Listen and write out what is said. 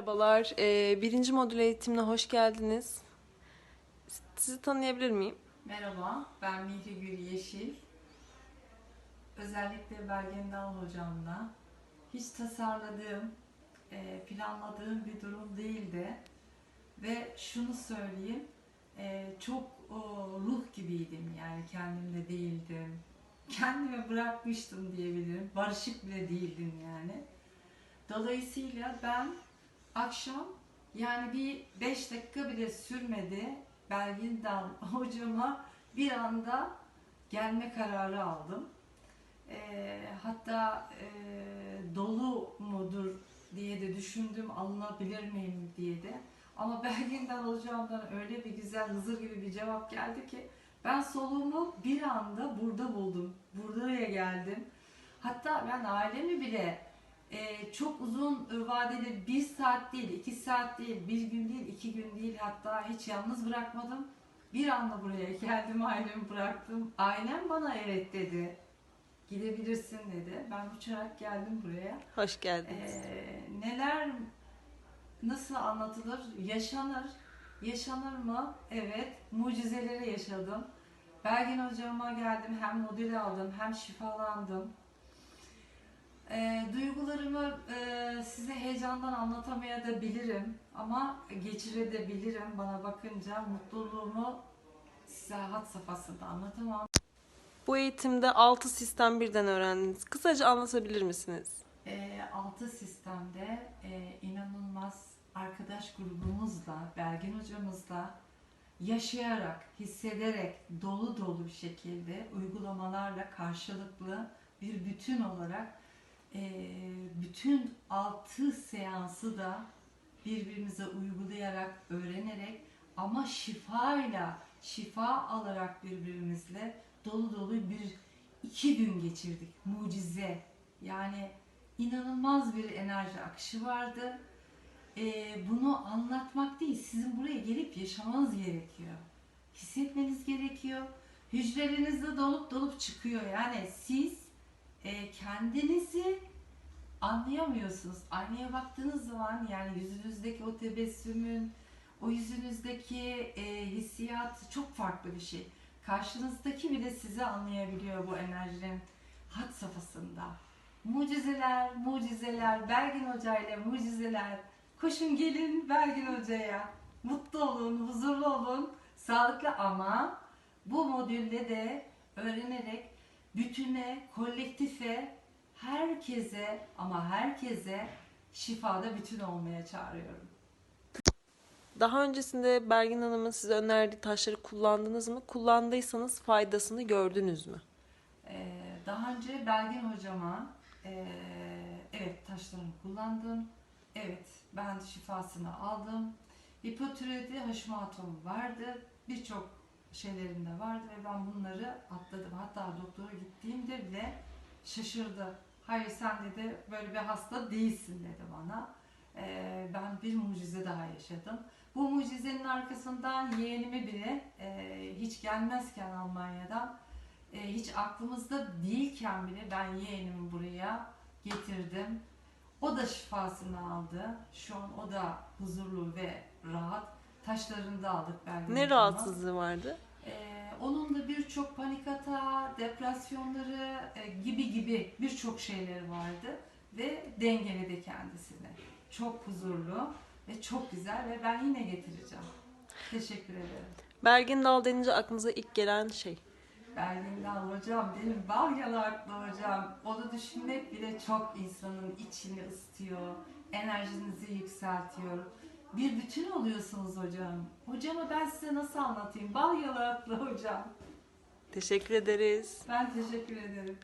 Merhabalar, ee, birinci modül eğitimine hoş geldiniz. Sizi tanıyabilir miyim? Merhaba, ben Mihri Gül Yeşil. Özellikle Belgen Dal hocamla hiç tasarladığım, e, planladığım bir durum değildi. Ve şunu söyleyeyim, e, çok ruh gibiydim yani kendimde değildim. Kendime bırakmıştım diyebilirim. Barışık bile değildim yani. Dolayısıyla ben akşam yani bir 5 dakika bile sürmedi. Belgin Dal hocama bir anda gelme kararı aldım. Ee, hatta e, dolu mudur diye de düşündüm alınabilir miyim diye de. Ama Belgin Dal hocamdan öyle bir güzel Hızır gibi bir cevap geldi ki ben soluğumu bir anda burada buldum. Buraya geldim. Hatta ben ailemi bile e, çok uzun vadeli bir saat değil, iki saat değil, bir gün değil, iki gün değil hatta hiç yalnız bırakmadım. Bir anda buraya geldim, ailemi bıraktım. Ailem bana evet dedi. Gidebilirsin dedi. Ben uçarak geldim buraya. Hoş geldiniz. Ee, neler nasıl anlatılır? Yaşanır. Yaşanır mı? Evet. Mucizeleri yaşadım. Belgin hocama geldim. Hem modül aldım hem şifalandım. Ee, duygularımı e, size heyecandan anlatamaya da bilirim ama geçirebilirim bana bakınca mutluluğumu size hat safhasında anlatamam. Bu eğitimde 6 sistem birden öğrendiniz. Kısaca anlatabilir misiniz? E, altı sistemde e, inanılmaz arkadaş grubumuzla, Belgin hocamızla yaşayarak, hissederek, dolu dolu bir şekilde uygulamalarla karşılıklı bir bütün olarak e, bütün altı seansı da birbirimize uygulayarak, öğrenerek ama şifayla, şifa alarak birbirimizle dolu dolu bir iki gün geçirdik. Mucize. Yani inanılmaz bir enerji akışı vardı. Ee, bunu anlatmak değil, sizin buraya gelip yaşamanız gerekiyor. Hissetmeniz gerekiyor. Hücrelerinizde dolup dolup çıkıyor. Yani siz e, kendinizi anlayamıyorsunuz. Aynaya baktığınız zaman yani yüzünüzdeki o tebessümün, o yüzünüzdeki e, hissiyat çok farklı bir şey. Karşınızdaki bile sizi anlayabiliyor bu enerjinin hat safhasında. Mucizeler, mucizeler, Belgin Hoca ile mucizeler. Koşun gelin Belgin Hoca'ya. Mutlu olun, huzurlu olun, sağlıklı ama bu modülde de öğrenerek bütüne, kolektife, herkese ama herkese şifada bütün olmaya çağırıyorum. Daha öncesinde Belgin Hanım'ın size önerdiği taşları kullandınız mı? Kullandıysanız faydasını gördünüz mü? Ee, daha önce Belgin hocama e, evet taşlarını kullandım. Evet ben şifasını aldım. Hipotüredi Hashimoto'm vardı. Birçok şeylerinde vardı ve ben bunları atladım. Hatta doktora gittiğimde bile şaşırdı. Hayır sen dedi böyle bir hasta değilsin dedi bana. Ee, ben bir mucize daha yaşadım. Bu mucizenin arkasından yeğenimi bile e, hiç gelmezken Almanya'dan e, hiç aklımızda değilken bile ben yeğenimi buraya getirdim. O da şifasını aldı. Şu an o da huzurlu ve rahat. Taşlarını da aldık belki. Ne rahatsızlığı vardı? Ee, onun da birçok panik atağı, depresyonları e, gibi gibi birçok şeyleri vardı ve dengeledi kendisini. Çok huzurlu ve çok güzel ve ben yine getireceğim. Teşekkür ederim. Belgin Dal denince aklınıza ilk gelen şey. Belgin Dal hocam, benim bal yanaklı hocam. Onu düşünmek bile çok insanın içini ısıtıyor, enerjinizi yükseltiyor. Bir bütün oluyorsunuz hocam. Hocama ben size nasıl anlatayım? Bal yanaklı hocam. Teşekkür ederiz. Ben teşekkür ederim.